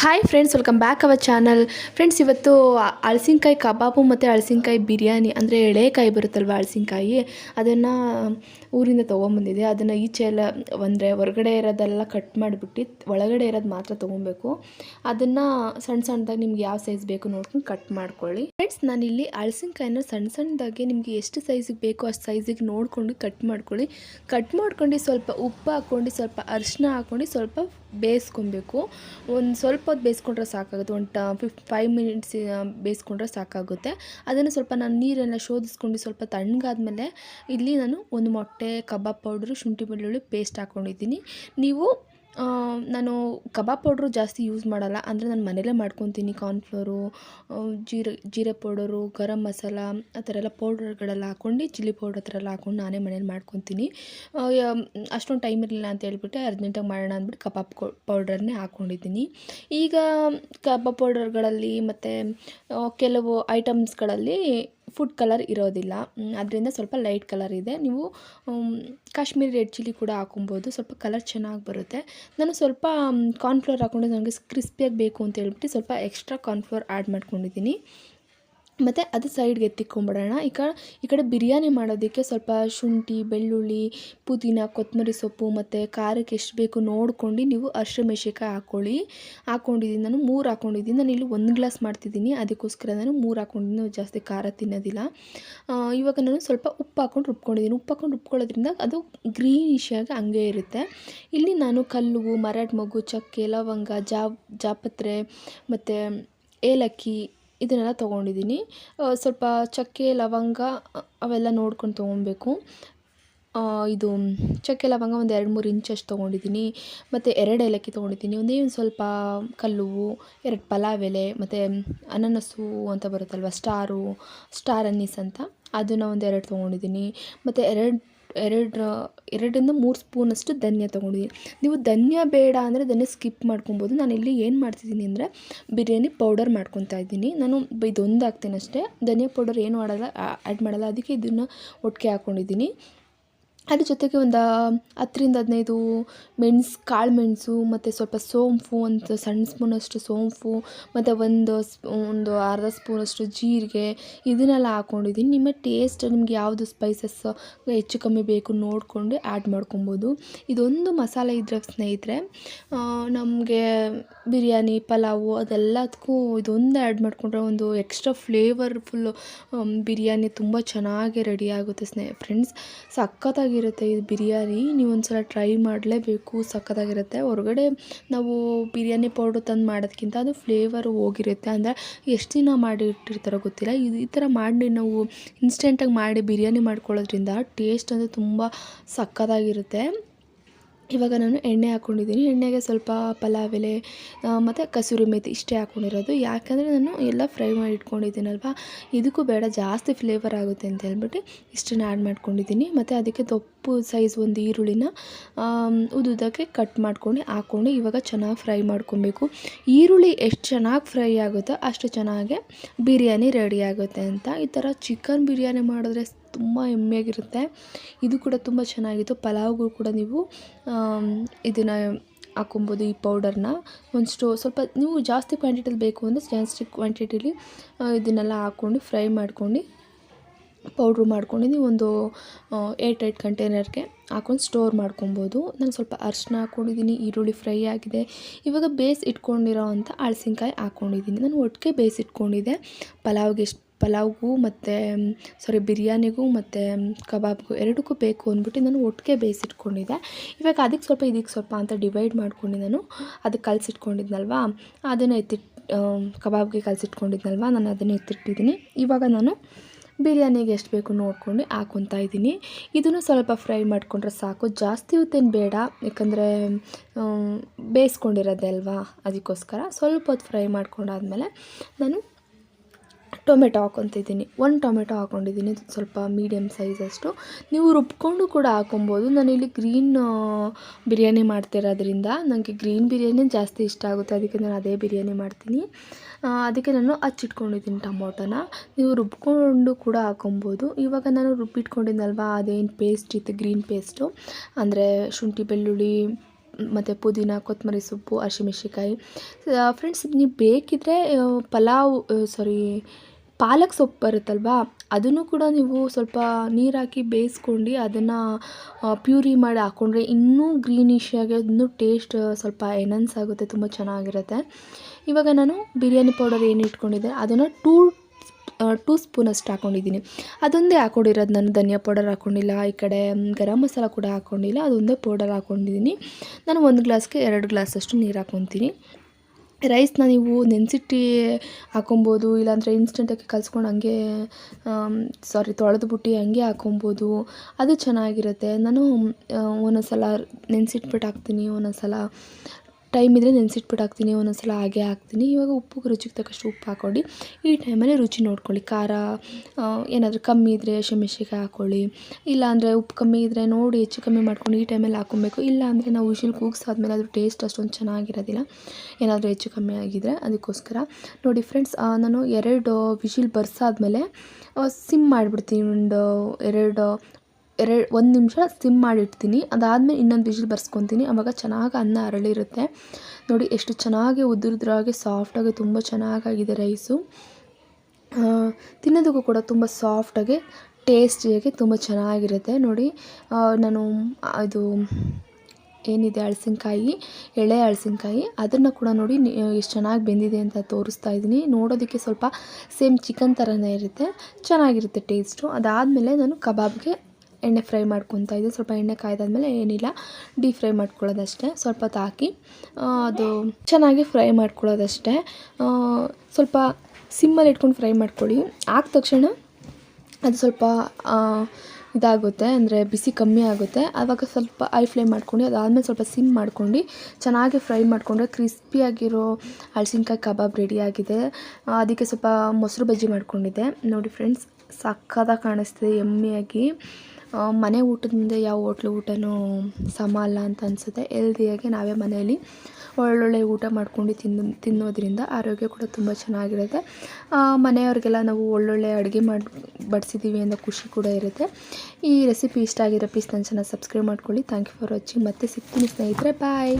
Hi friends welcome back our channel friends ಇವತ್ತು ಹಳಸಿನಕಾಯಿ ಕಬಾಬು ಮತ್ತು ಹಳಸಿನ್ಕಾಯಿ ಬಿರಿಯಾನಿ ಅಂದರೆ ಎಳೆಕಾಯಿ ಬರುತ್ತಲ್ವ ಹಳಸಿನ್ಕಾಯಿ ಅದನ್ನು ಊರಿಂದ ತೊಗೊಂಬಂದಿದೆ ಅದನ್ನು ಈಚೆ ಎಲ್ಲ ಅಂದರೆ ಹೊರಗಡೆ ಇರೋದೆಲ್ಲ ಕಟ್ ಮಾಡಿಬಿಟ್ಟು ಒಳಗಡೆ ಇರೋದು ಮಾತ್ರ ತೊಗೊಬೇಕು. ಅದನ್ನು ಸಣ್ಣ ಸಣ್ಣದಾಗಿ ನಿಮ್ಗೆ ಯಾವ ಸೈಜ್ ಬೇಕು ನೋಡ್ಕೊಂಡು ಕಟ್ ಮಾಡ್ಕೊಳ್ಳಿ. ಫ್ರೆಂಡ್ಸ್ ನಾನಿಲ್ಲಿ ಅಳಸಿನ್ಕಾಯಿನ ಸಣ್ಣ ಸಣ್ಣದಾಗಿ ನಿಮಗೆ ಎಷ್ಟು ಸೈಜಿಗೆ ಬೇಕೋ ಅಷ್ಟು ಸೈಜಿಗೆ ನೋಡ್ಕೊಂಡು ಕಟ್ ಮಾಡ್ಕೊಳ್ಳಿ. ಕಟ್ ಮಾಡ್ಕೊಂಡು ಸ್ವಲ್ಪ ಉಪ್ಪು ಹಾಕ್ಕೊಂಡು ಸ್ವಲ್ಪ ಅರಿಶಿನ ಹಾಕ್ಕೊಂಡು ಸ್ವಲ್ಪ ಬೇಯಿಸ್ಕೊಬೇಕು ಒಂದು ಸ್ವಲ್ಪ ಹೊತ್ತು ಬೇಯಿಸ್ಕೊಂಡ್ರೆ ಸಾಕಾಗುತ್ತೆ. ಒಂದು ಟ ಫಿಫ್ ಫೈವ್ ಮಿನಿಟ್ಸ್ ಬೇಯಿಸ್ಕೊಂಡ್ರೆ ಸಾಕಾಗುತ್ತೆ. ಅದನ್ನು ಸ್ವಲ್ಪ ನಾನು ನೀರೆಲ್ಲ ಶೋಧಿಸ್ಕೊಂಡು ಸ್ವಲ್ಪ ತಣ್ಣಗಾದ್ಮೇಲೆ ಇಲ್ಲಿ ನಾನು ಒಂದು ಮೊಟ್ಟೆ, ಕಬಾಬ್ ಪೌಡ್ರು, ಶುಂಠಿ ಬೆಳ್ಳುಳ್ಳಿ ಪೇಸ್ಟ್ ಹಾಕ್ಕೊಂಡಿದ್ದೀನಿ ನೀವು ನಾನು ಕಬಾಬ್ ಪೌಡ್ರು ಜಾಸ್ತಿ ಯೂಸ್ ಮಾಡಲ್ಲ, ಅಂದರೆ ನಾನು ಮನೇಲೇ ಮಾಡ್ಕೊತೀನಿ ಕಾರ್ನ್ಫ್ಲೋರು ಜೀರ, ಜೀರೆ ಪೌಡರು, ಗರಂ ಮಸಾಲ, ಆ ಥರ ಎಲ್ಲ ಪೌಡರ್ಗಳೆಲ್ಲ ಹಾಕ್ಕೊಂಡು ಚಿಲ್ಲಿ ಪೌಡರ್ ಆ ಥರ ಎಲ್ಲ ಹಾಕ್ಕೊಂಡು ನಾನೇ ಮನೇಲಿ ಮಾಡ್ಕೊತೀನಿ. ಅಷ್ಟೊಂದು ಟೈಮ್ ಇರಲಿಲ್ಲ ಅಂತ ಹೇಳ್ಬಿಟ್ಟು ಅರ್ಜೆಂಟಾಗಿ ಮಾಡೋಣ ಅಂದ್ಬಿಟ್ಟು ಕಬಾಬ್ ಪೌಡರನ್ನೇ ಪೌಡರ್ನೇ ಹಾಕ್ಕೊಂಡಿದ್ದೀನಿ ಈಗ ಕಬಾಬ್ ಪೌಡರ್ಗಳಲ್ಲಿ ಮತ್ತು ಕೆಲವು ಐಟಮ್ಸ್ಗಳಲ್ಲಿ ಫುಡ್ ಕಲರ್ ಇರೋದಿಲ್ಲ. ಅದರಿಂದ ಸ್ವಲ್ಪ ಲೈಟ್ ಕಲರ್ ಇದೆ. ನೀವು ಕಾಶ್ಮೀರಿ ರೆಡ್ ಚಿಲ್ಲಿ ಕೂಡ ಹಾಕೊಬೋದು ಸ್ವಲ್ಪ ಕಲರ್ ಚೆನ್ನಾಗಿ ಬರುತ್ತೆ. ನಾನು ಸ್ವಲ್ಪ ಕಾರ್ನ್ಫ್ಲೋರ್ ಹಾಕ್ಕೊಂಡು ನನಗೆ ಕ್ರಿಸ್ಪಿಯಾಗಿ ಬೇಕು ಅಂತ ಹೇಳ್ಬಿಟ್ಟು ಸ್ವಲ್ಪ ಎಕ್ಸ್ಟ್ರಾ ಕಾರ್ನ್ಫ್ಲೋರ್ ಆ್ಯಡ್ ಮಾಡ್ಕೊಂಡಿದ್ದೀನಿ. ಮತ್ತು ಅದು ಸೈಡ್ಗೆ ಎತ್ತಿಕ್ಕೊಂಬಿಡೋಣ ಈ ಕಡೆ ಈ ಕಡೆ ಬಿರಿಯಾನಿ ಮಾಡೋದಕ್ಕೆ ಸ್ವಲ್ಪ ಶುಂಠಿ, ಬೆಳ್ಳುಳ್ಳಿ, ಪುದೀನ, ಕೊತ್ತಂಬರಿ ಸೊಪ್ಪು ಮತ್ತು ಖಾರಕ್ಕೆ ಎಷ್ಟು ಬೇಕು ನೋಡ್ಕೊಂಡು ನೀವು ಅರಿಶಿನ ಮೆಣಸಿನ್ಕಾಯಿ ಹಾಕ್ಕೊಳ್ಳಿ ಹಾಕ್ಕೊಂಡಿದ್ದೀನಿ ನಾನು ಮೂರು ಹಾಕ್ಕೊಂಡಿದ್ದೀನಿ ನಾನು ಇಲ್ಲಿ ಒಂದು ಗ್ಲಾಸ್ ಮಾಡ್ತಿದ್ದೀನಿ. ಅದಕ್ಕೋಸ್ಕರ ನಾನು ಮೂರು ಹಾಕ್ಕೊಂಡಿದ್ದೀನಿ ಜಾಸ್ತಿ ಖಾರ ತಿನ್ನೋದಿಲ್ಲ. ಇವಾಗ ನಾನು ಸ್ವಲ್ಪ ಉಪ್ಪು ಹಾಕ್ಕೊಂಡು ರುಬ್ಕೊಂಡಿದ್ದೀನಿ. ಉಪ್ಪು ಹಾಕ್ಕೊಂಡು ರುಬ್ಕೊಳ್ಳೋದ್ರಿಂದ ಅದು ಗ್ರೀನಿಶಿಯಾಗಿ ಹಂಗೆ ಇರುತ್ತೆ. ಇಲ್ಲಿ ನಾನು ಕಲ್ಲು ಮರಾಠ ಮಗು, ಚಕ್ಕೆ, ಲವಂಗ ಜಾ ಜಾಪತ್ರೆ ಮತ್ತು ಏಲಕ್ಕಿ ಇದನ್ನೆಲ್ಲ ತೊಗೊಂಡಿದ್ದೀನಿ. ಸ್ವಲ್ಪ ಚಕ್ಕೆ, ಲವಂಗ ಅವೆಲ್ಲ ನೋಡ್ಕೊಂಡು ತೊಗೊಬೇಕು. ಇದು ಚಕ್ಕೆ, ಲವಂಗ ಒಂದು ಎರಡು ಮೂರು ಇಂಚಷ್ಟು ತೊಗೊಂಡಿದ್ದೀನಿ. ಮತ್ತು ಎರಡು ಏಲಕ್ಕಿ ತೊಗೊಂಡಿದ್ದೀನಿ. ಒಂದೇ ಒಂದು ಸ್ವಲ್ಪ ಕಲ್ಲುವು ಎರಡು ಪಲಾವ್ ಎಲೆ, ಮತ್ತು ಅನನಸು ಅಂತ ಬರುತ್ತಲ್ವ, ಸ್ಟಾರು, ಸ್ಟಾರ್ ಅನ್ನಿಸ್ ಅಂತ. ಅದನ್ನು ಒಂದು ಎರಡು ತೊಗೊಂಡಿದ್ದೀನಿ. ಮತ್ತು ಎರಡು ಎರಡು, ಎರಡರಿಂದ ಮೂರು ಸ್ಪೂನಷ್ಟು ಧನ್ಯ ತೊಗೊಂಡಿದ್ದೀನಿ. ನೀವು ಧನ್ಯ ಬೇಡ ಅಂದರೆ ಧನ್ಯ ಸ್ಕಿಪ್ ಮಾಡ್ಕೊಬೋದು. ಇಲ್ಲಿ ಏನು ಮಾಡ್ತಿದ್ದೀನಿ ಅಂದರೆ ಬಿರಿಯಾನಿ ಪೌಡರ್ ಮಾಡ್ಕೊತಾ ಇದ್ದೀನಿ. ನಾನು ಇದೊಂದು ಹಾಕ್ತೀನಿ ಅಷ್ಟೇ. ಧನಿಯಾ ಪೌಡರ್ ಏನು ಮಾಡಲ್ಲ ಆ್ಯಡ್ ಮಾಡಲ್ಲ. ಅದಕ್ಕೆ ಇದನ್ನು ಒಟ್ಟಿಗೆ ಹಾಕ್ಕೊಂಡಿದ್ದೀನಿ ಅದ್ರ ಜೊತೆಗೆ ಒಂದು ಹತ್ತರಿಂದ ಹದಿನೈದು ಮೆಣ್ಸು, ಕಾಳು ಮೆಣಸು, ಮತ್ತು ಸ್ವಲ್ಪ ಸೋಂಪು, ಒಂದು ಸಣ್ಣ ಸ್ಪೂನಷ್ಟು ಸೋಂಪು, ಮತ್ತು ಒಂದು ಒಂದು ಅರ್ಧ ಸ್ಪೂನಷ್ಟು ಜೀರಿಗೆ, ಇದನ್ನೆಲ್ಲ ಹಾಕ್ಕೊಂಡಿದ್ದೀನಿ ನಿಮ್ಮ ಟೇಸ್ಟ್ ನಿಮ್ಗೆ ಯಾವುದು ಸ್ಪೈಸಸ್ ಹೆಚ್ಚು ಕಮ್ಮಿ ಬೇಕು ನೋಡಿಕೊಂಡು ಆ್ಯಡ್ ಮಾಡ್ಕೊಬೋದು. ಇದೊಂದು ಮಸಾಲೆ ಇದ್ರ ಸ್ನೇಹಿತರೆ ನಮಗೆ ಬಿರಿಯಾನಿ, ಪಲಾವು ಅದೆಲ್ಲದಕ್ಕೂ ಇದೊಂದು ಆ್ಯಡ್ ಮಾಡಿಕೊಂಡ್ರೆ ಒಂದು ಎಕ್ಸ್ಟ್ರಾ ಫ್ಲೇವರ್ಫುಲ್ ಬಿರಿಯಾನಿ ತುಂಬ ಚೆನ್ನಾಗಿ ರೆಡಿ ಆಗುತ್ತೆ ಸ್ನೇಹ ಫ್ರೆಂಡ್ಸ್ ಸಖತ್ತಾಗಿರುತ್ತೆ ಇದು ಬಿರಿಯಾನಿ. ನೀವು ಒಂದ್ಸಲ ಟ್ರೈ ಮಾಡಲೇಬೇಕು ಸಖತ್ತಾಗಿರುತ್ತೆ ಹೊರಗಡೆ ನಾವು ಬಿರಿಯಾನಿ ಪೌಡ್ರ್ ತಂದು ಮಾಡೋದಕ್ಕಿಂತ ಅದು ಫ್ಲೇವರ್ ಹೋಗಿರುತ್ತೆ. ಅಂದರೆ ಎಷ್ಟು ದಿನ ಮಾಡಿ ಇಟ್ಟಿರ್ತಾರೋ ಗೊತ್ತಿಲ್ಲ. ಇದು ಈ ಥರ ಮಾಡಿ ನಾವು ಇನ್ಸ್ಟೆಂಟಾಗಿ ಮಾಡಿ ಬಿರಿಯಾನಿ ಮಾಡ್ಕೊಳ್ಳೋದ್ರಿಂದ ಟೇಸ್ಟ್ ಅಂದರೆ ತುಂಬ ಸಖತ್ತಾಗಿರುತ್ತೆ ಇವಾಗ ನಾನು ಎಣ್ಣೆ ಹಾಕ್ಕೊಂಡಿದ್ದೀನಿ ಎಣ್ಣೆಗೆ ಸ್ವಲ್ಪ ಪಲಾವ್ ಎಲೆ ಮತ್ತು ಕಸೂರಿ ಮೇಥಿ ಇಷ್ಟೇ ಹಾಕ್ಕೊಂಡಿರೋದು ಯಾಕಂದರೆ ನಾನು ಎಲ್ಲ ಫ್ರೈ ಮಾಡಿ ಇಟ್ಕೊಂಡಿದ್ದೀನಲ್ವ? ಇದಕ್ಕೂ ಬೇಡ ಜಾಸ್ತಿ ಫ್ಲೇವರ್ ಆಗುತ್ತೆ ಅಂತ ಹೇಳ್ಬಿಟ್ಟು ಇಷ್ಟನ್ನು ಆ್ಯಡ್ ಮಾಡ್ಕೊಂಡಿದ್ದೀನಿ. ಮತ್ತು ಅದಕ್ಕೆ ದಪ್ಪು ಸೈಜ್ ಒಂದು ಈರುಳ್ಳಿನ ಆಮ್, ಉದ್ದುದ್ದಕ್ಕೆ ಕಟ್ ಮಾಡ್ಕೊಂಡು ಹಾಕ್ಕೊಂಡು ಇವಾಗ ಚೆನ್ನಾಗಿ ಫ್ರೈ ಮಾಡ್ಕೊಬೇಕು. ಈರುಳ್ಳಿ ಎಷ್ಟು ಚೆನ್ನಾಗಿ ಫ್ರೈ ಆಗುತ್ತೋ ಅಷ್ಟು ಚೆನ್ನಾಗಿ ಬಿರಿಯಾನಿ ರೆಡಿ ಆಗುತ್ತೆ ಅಂತ. ಈ ಥರ ಚಿಕನ್ ಬಿರಿಯಾನಿ ಮಾಡಿದ್ರೆ ತುಂಬ ಹೆಮ್ಮೆಯಾಗಿರುತ್ತೆ. ಇದು ಕೂಡ ತುಂಬ ಚೆನ್ನಾಗಿತ್ತು. ಪಲಾವ್ಗೂ ಕೂಡ ನೀವು ಇದನ್ನು ಹಾಕೊಬೋದು ಈ ಪೌಡರ್ನ. ಒಂದು ಸ್ವಲ್ಪ ನೀವು ಜಾಸ್ತಿ ಕ್ವಾಂಟಿಟಿಲಿ ಬೇಕು ಅಂದರೆ ಜಾಸ್ತಿ ಕ್ವಾಂಟಿಟಿಲಿ ಇದನ್ನೆಲ್ಲ ಹಾಕ್ಕೊಂಡು ಫ್ರೈ ಮಾಡ್ಕೊಂಡು, ಪೌಡ್ರು ನೀವು ಒಂದು ಏಟ್ ಏಟ್ ಕಂಟೈನರ್ಗೆ ಹಾಕೊಂಡು ಸ್ಟೋರ್ ಮಾಡ್ಕೊಬೋದು. ನಾನು ಸ್ವಲ್ಪ ಅರ್ಶಿನ ಹಾಕ್ಕೊಂಡಿದ್ದೀನಿ, ಈರುಳ್ಳಿ ಫ್ರೈ ಆಗಿದೆ. ಇವಾಗ ಬೇಸ್ ಇಟ್ಕೊಂಡಿರೋ ಅಂಥ ಹಳಸಿನ್ಕಾಯಿ ಹಾಕ್ಕೊಂಡಿದ್ದೀನಿ. ನಾನು ಒಟ್ಟಿಗೆ ಬೇಸ್ ಇಟ್ಕೊಂಡಿದ್ದೆ. ಪಲಾವ್ಗೆ ಎಷ್ಟು ಪಲಾವ್ಗೂ ಮತ್ತು ಸಾರಿ ಬಿರಿಯಾನಿಗೂ ಮತ್ತು ಕಬಾಬ್ಗೂ ಎರಡಕ್ಕೂ ಬೇಕು ಅಂದ್ಬಿಟ್ಟು ನಾನು ಒಟ್ಟಿಗೆ ಬೇಯಿಸಿಟ್ಕೊಂಡಿದ್ದೆ. ಇವಾಗ ಅದಕ್ಕೆ ಸ್ವಲ್ಪ ಇದಕ್ಕೆ ಸ್ವಲ್ಪ ಅಂತ ಡಿವೈಡ್ ಮಾಡ್ಕೊಂಡು ನಾನು ಅದಕ್ಕೆ ಕಲಸಿಟ್ಕೊಂಡಿದ್ನಲ್ವಾ? ಅದನ್ನು ಎತ್ತಿಟ್ಟು ಕಬಾಬ್ಗೆ ಕಲಸಿಟ್ಕೊಂಡಿದ್ನಲ್ವಾ? ನಾನು ಅದನ್ನು ಎತ್ತಿಟ್ಟಿದ್ದೀನಿ. ಇವಾಗ ನಾನು ಬಿರಿಯಾನಿಗೆ ಎಷ್ಟು ಬೇಕು ನೋಡ್ಕೊಂಡು ಹಾಕ್ಕೊತಾ ಇದ್ದೀನಿ. ಇದನ್ನು ಸ್ವಲ್ಪ ಫ್ರೈ ಮಾಡಿಕೊಂಡ್ರೆ ಸಾಕು. ಜಾಸ್ತಿ ಹೊತ್ತೇನು ಬೇಡ. ಯಾಕಂದರೆ ಬೇಯಿಸ್ಕೊಂಡಿರೋದೆ ಅಲ್ವಾ? ಅದಕ್ಕೋಸ್ಕರ ಸ್ವಲ್ಪ ಹೊತ್ತು ಫ್ರೈ ಮಾಡ್ಕೊಂಡಾದ್ಮೇಲೆ ನಾನು ಟೊಮೆಟೊ ಹಾಕ್ಕೊತಿದ್ದೀನಿ ಒಂದು ಟೊಮೆಟೊ ಹಾಕ್ಕೊಂಡಿದ್ದೀನಿ ಸ್ವಲ್ಪ ಮೀಡಿಯಮ್ ಸೈಜಷ್ಟು ನೀವು ರುಬ್ಕೊಂಡು ಕೂಡ ಹಾಕೊಬೋದು. ನಾನಿಲ್ಲಿ ಗ್ರೀನ್ ಬಿರಿಯಾನಿ ಮಾಡ್ತಿರೋದ್ರಿಂದ ನನಗೆ ಗ್ರೀನ್ ಬಿರಿಯಾನಿ ಜಾಸ್ತಿ ಇಷ್ಟ ಆಗುತ್ತೆ. ಅದಕ್ಕೆ ನಾನು ಅದೇ ಬಿರಿಯಾನಿ ಮಾಡ್ತೀನಿ. ಅದಕ್ಕೆ ನಾನು ಹಚ್ಚಿಟ್ಕೊಂಡಿದ್ದೀನಿ ಟೊಮೊಟೊನ. ನೀವು ರುಬ್ಕೊಂಡು ಕೂಡ ಹಾಕೊಬೋದು. ಇವಾಗ ನಾನು ರುಬ್ಬಿಟ್ಕೊಂಡಿದ್ನಲ್ವ, ಅದೇನು ಪೇಸ್ಟ್ ಇತ್ತು ಗ್ರೀನ್ ಪೇಸ್ಟು ಅಂದರೆ ಶುಂಠಿ ಬೆಳ್ಳುಳ್ಳಿ ಮತ್ತು ಪುದೀನ, ಕೊತ್ತಂಬರಿ ಸೊಪ್ಪು ಹಸಿಮೆಣ್ಸಿಕಾಯಿ ಫ್ರೆಂಡ್ಸ್ ನೀವು ಬೇಕಿದ್ದರೆ ಪಲಾವ್ ಸಾರಿ ಪಾಲಕ್ ಸೊಪ್ಪು ಬರುತ್ತಲ್ವಾ, ಅದನ್ನು ಕೂಡ ನೀವು ಸ್ವಲ್ಪ ನೀರು ಹಾಕಿ ಬೇಯಿಸ್ಕೊಂಡು ಅದನ್ನು ಪ್ಯೂರಿ ಮಾಡಿ ಹಾಕ್ಕೊಂಡ್ರೆ ಇನ್ನೂ ಆಗಿ, ಇನ್ನೂ ಟೇಸ್ಟ್ ಸ್ವಲ್ಪ ಎನನ್ಸ್ ಆಗುತ್ತೆ, ತುಂಬ ಚೆನ್ನಾಗಿರುತ್ತೆ. ಇವಾಗ ನಾನು ಬಿರಿಯಾನಿ ಪೌಡರ್ ಏನು ಇಟ್ಕೊಂಡಿದ್ದೆ, ಅದನ್ನು ಟೂ ಟೂ ಸ್ಪೂನಷ್ಟು ಹಾಕ್ಕೊಂಡಿದ್ದೀನಿ ಅದೊಂದೇ ಹಾಕ್ಕೊಂಡಿರೋದು ನಾನು, ಧನಿಯಾ ಪೌಡರ್ ಹಾಕ್ಕೊಂಡಿಲ್ಲ ಈ ಕಡೆ ಗರಂ ಮಸಾಲ ಕೂಡ ಹಾಕ್ಕೊಂಡಿಲ್ಲ ಅದೊಂದೇ ಪೌಡರ್ ಹಾಕ್ಕೊಂಡಿದ್ದೀನಿ ನಾನು ಒಂದು ಗ್ಲಾಸ್ಗೆ ಎರಡು ಗ್ಲಾಸಷ್ಟು ನೀರು ಹಾಕ್ಕೊತೀನಿ ರೈಸ್ನ ನೀವು ನೆನೆಸಿಟ್ಟು ಹಾಕೊಬೋದು, ಇಲ್ಲಾಂದರೆ ಇನ್ಸ್ಟೆಂಟಾಗಿ ಕಲ್ಸ್ಕೊಂಡು ಹಂಗೆ ಸಾರಿ ತೊಳೆದ್ಬಿಟ್ಟು ಹಂಗೆ ಹಾಕೊಬೋದು, ಅದು ಚೆನ್ನಾಗಿರುತ್ತೆ. ನಾನು ಒಂದೊಂದು ಸಲ ನೆನೆಸಿಟ್ಬಿಟ್ಟು ಹಾಕ್ತೀನಿ ಒಂದೊಂದು ಸಲ ಟೈಮ್ ಇದ್ದರೆ ನೆನೆಸಿಟ್ಬಿಟ್ಟು ಒಂದೊಂದು ಸಲ ಹಾಗೆ ಹಾಕ್ತೀನಿ. ಇವಾಗ ಉಪ್ಪು, ರುಚಿಗೆ ತಕ್ಕಷ್ಟು ಉಪ್ಪು ಹಾಕ್ಕೊಂಡು ಈ ಟೈಮಲ್ಲಿ ರುಚಿ ನೋಡ್ಕೊಳ್ಳಿ. ಖಾರ ಏನಾದರೂ ಕಮ್ಮಿ ಇದ್ದರೆ ಹಸಿಮೆಣ್ಸಿನ್ಕಾಯಿ ಹಾಕ್ಕೊಳ್ಳಿ. ಇಲ್ಲಾಂದರೆ ಉಪ್ಪು ಕಮ್ಮಿ ಇದ್ದರೆ ನೋಡಿ ಹೆಚ್ಚು ಕಮ್ಮಿ ಮಾಡ್ಕೊಂಡು ಈ ಟೈಮಲ್ಲಿ ಹಾಕ್ಕೊಬೇಕು. ಇಲ್ಲ ಅಂದರೆ ನಾವು ವಿಶಿಲ್ ಕೂಗ್ಸಾದ್ಮೇಲೆ ಅದ್ರ ಟೇಸ್ಟ್ ಅಷ್ಟೊಂದು ಚೆನ್ನಾಗಿರೋದಿಲ್ಲ. ಏನಾದರೂ ಹೆಚ್ಚು ಕಮ್ಮಿ ಆಗಿದ್ದರೆ ಅದಕ್ಕೋಸ್ಕರ. ನೋಡಿ ಫ್ರೆಂಡ್ಸ್ ನಾನು ಎರಡು ವಿಶಿಲ್ ಬರ್ಸಾದ್ಮೇಲೆ ಸಿಮ್ ಮಾಡಿಬಿಡ್ತೀನಿ. ಒಂದು ಎರಡು ಎರಡು, ಒಂದು ನಿಮಿಷ ಸಿಮ್ ಮಾಡಿಡ್ತೀನಿ. ಅದಾದಮೇಲೆ ಇನ್ನೊಂದು ವಿಜಿಲ್ ಬರ್ಸ್ಕೊತೀನಿ. ಆವಾಗ ಚೆನ್ನಾಗಿ ಅನ್ನ ಅರಳಿರುತ್ತೆ. ನೋಡಿ, ಎಷ್ಟು ಚೆನ್ನಾಗಿ ಉದುರಿದ್ರಾಗೆ ಸಾಫ್ಟಾಗಿ ತುಂಬ ಚೆನ್ನಾಗಾಗಿದೆ ರೈಸು. ತಿನ್ನೋದಕ್ಕೂ ಕೂಡ ತುಂಬ ಸಾಫ್ಟಾಗಿ ಟೇಸ್ಟಿಯಾಗಿ ತುಂಬ ಚೆನ್ನಾಗಿರುತ್ತೆ. ನೋಡಿ ನಾನು, ಅದು ಏನಿದೆ ಹಳಸಿನಕಾಯಿ ಎಳೆ ಹಳಸಿನಕಾಯಿ ಅದನ್ನು ಕೂಡ ನೋಡಿ ಎಷ್ಟು ಚೆನ್ನಾಗಿ ಬೆಂದಿದೆ ಅಂತ ತೋರಿಸ್ತಾ ಇದ್ದೀನಿ. ನೋಡೋದಕ್ಕೆ ಸ್ವಲ್ಪ ಸೇಮ್ ಚಿಕನ್ ಥರನೇ ಇರುತ್ತೆ. ಚೆನ್ನಾಗಿರುತ್ತೆ ಟೇಸ್ಟು ಅದಾದಮೇಲೆ ನಾನು ಕಬಾಬ್ಗೆ ಎಣ್ಣೆ ಫ್ರೈ ಮಾಡ್ಕೊತಾ ಇದ್ದೆ. ಸ್ವಲ್ಪ ಎಣ್ಣೆ ಕಾಯ್ದಾದ್ಮೇಲೆ ಏನಿಲ್ಲ, ಡೀಪ್ ಫ್ರೈ ಮಾಡ್ಕೊಳ್ಳೋದಷ್ಟೇ. ಸ್ವಲ್ಪ ಹೊತ್ತು ಹಾಕಿ ಅದು ಚೆನ್ನಾಗಿ ಫ್ರೈ ಮಾಡ್ಕೊಳ್ಳೋದಷ್ಟೇ. ಸ್ವಲ್ಪ ಸಿಮ್ಮಲ್ಲಿ ಇಟ್ಕೊಂಡು ಫ್ರೈ ಮಾಡ್ಕೊಳ್ಳಿ. ಆದ ತಕ್ಷಣ ಅದು ಸ್ವಲ್ಪ ಇದಾಗುತ್ತೆ, ಅಂದರೆ ಬಿಸಿ ಕಮ್ಮಿ ಆಗುತ್ತೆ. ಆವಾಗ ಸ್ವಲ್ಪ ಐ ಫ್ಲೇಮ್ ಮಾಡ್ಕೊಂಡು, ಅದಾದಮೇಲೆ ಸ್ವಲ್ಪ ಸಿಮ್ ಮಾಡ್ಕೊಂಡು, ಚೆನ್ನಾಗಿ ಫ್ರೈ ಮಾಡಿಕೊಂಡ್ರೆ ಕ್ರಿಸ್ಪಿಯಾಗಿರೋ ಹಳಸಿನ್ಕಾಯಿ ಕಬಾಬ್ ರೆಡಿಯಾಗಿದೆ ಅದಕ್ಕೆ ಸ್ವಲ್ಪ ಮೊಸರು ಬಜ್ಜಿ ಮಾಡ್ಕೊಂಡಿದ್ದೆ. ನೋಡಿ ಫ್ರೆಂಡ್ಸ್, ಸಕ್ಕತ್ತಾಗಿ ಕಾಣಿಸ್ತಿದೆ, ಎಮ್ಮಿಯಾಗಿ. ಮನೆ ಊಟದಿಂದ ಯಾವ ಹೋಟ್ಲು ಊಟನೂ ಸಮ ಅಲ್ಲ ಅಂತ ಅನಿಸುತ್ತೆ. ಹೆಲ್ದಿಯಾಗಿ ನಾವೇ ಮನೆಯಲ್ಲಿ ಒಳ್ಳೊಳ್ಳೆ ಊಟ ಮಾಡ್ಕೊಂಡು ತಿನ್ನು ತಿನ್ನೋದ್ರಿಂದ ಆರೋಗ್ಯ ಕೂಡ ತುಂಬ ಚೆನ್ನಾಗಿರುತ್ತೆ. ಮನೆಯವ್ರಿಗೆಲ್ಲ ನಾವು ಒಳ್ಳೊಳ್ಳೆ ಅಡುಗೆ ಮಾಡಿ ಬಡಿಸಿದ್ದೀವಿ ಅನ್ನೋ ಖುಷಿ ಕೂಡ ಇರುತ್ತೆ. ಈ ರೆಸಿಪಿ ಇಷ್ಟ ಆಗಿರೋ ಪ್ಲೀಸ್ ನನ್ನ ಚಾನಲ್ ಸಬ್ಸ್ಕ್ರೈಬ್ ಮಾಡ್ಕೊಳ್ಳಿ. ಥ್ಯಾಂಕ್ ಯು ಫಾರ್ ವಾಚಿಂಗ್ ಮತ್ತೆ ಸಿಗ್ತೀನಿ ಸ್ನೇಹಿತರೆ. ಬಾಯ್